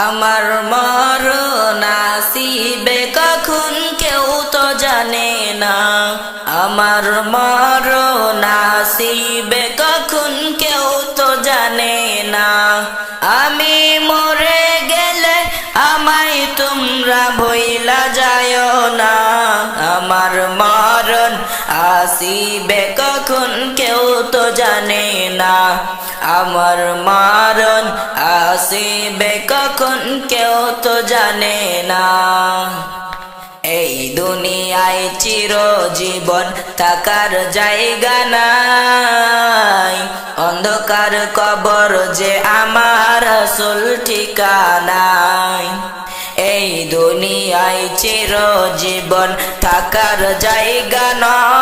আমার মর নাসিবে কখন কেউ তো জানে না। আমার মর নাসিবে কখন কেউ তো জানে না। আমি মরে গেলে আমায় তোমরা ভইলা যায় না। আমার মরণ আসিবে কখন কেউ তো জানে না। আমার মারণ আসিবে কখন কেউ তো জানে না। এই দুনিয়ায় চির জীবন থাকার জায়গা নাই। অন্ধকার কবর যে আমার আসল ঠিকানায় এই দুনিয়ায় চির জীবন থাকার জায়গা নয়।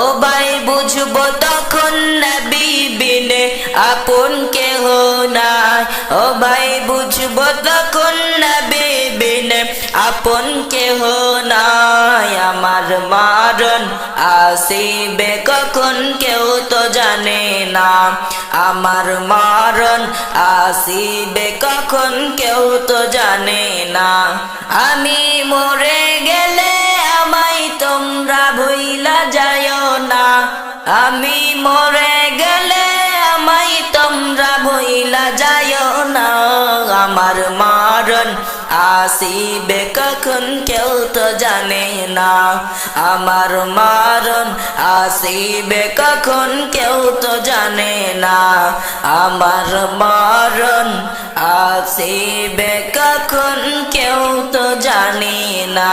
ও ভাই বুঝব তখন নবী বিনে আপন কেহ নাই। ও ভাই বুঝব তখন নবী বিনে আপন কেহ নাই। আমার মারণ আসিবে কখন কেউ তো জানে না। আমার মারণ আসিবে কখন কেউ তো জানে না। আমি মরে গেলে আমি মরে গেলে আমায় তোমরা ভুইলা যায় না। আমার মারণ আসিবে কখন কেউ তো জানে না। আমার মারণ আসিবে কখন কেউ তো জানে না। আমার মারণ আসিবে কখন কেউ তো জানে না।